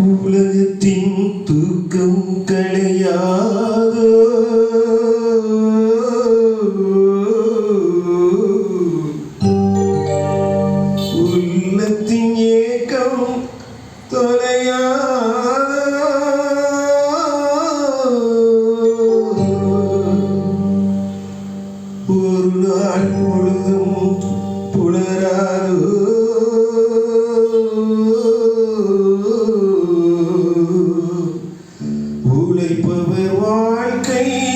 ഉലകത്തിൻ Tu say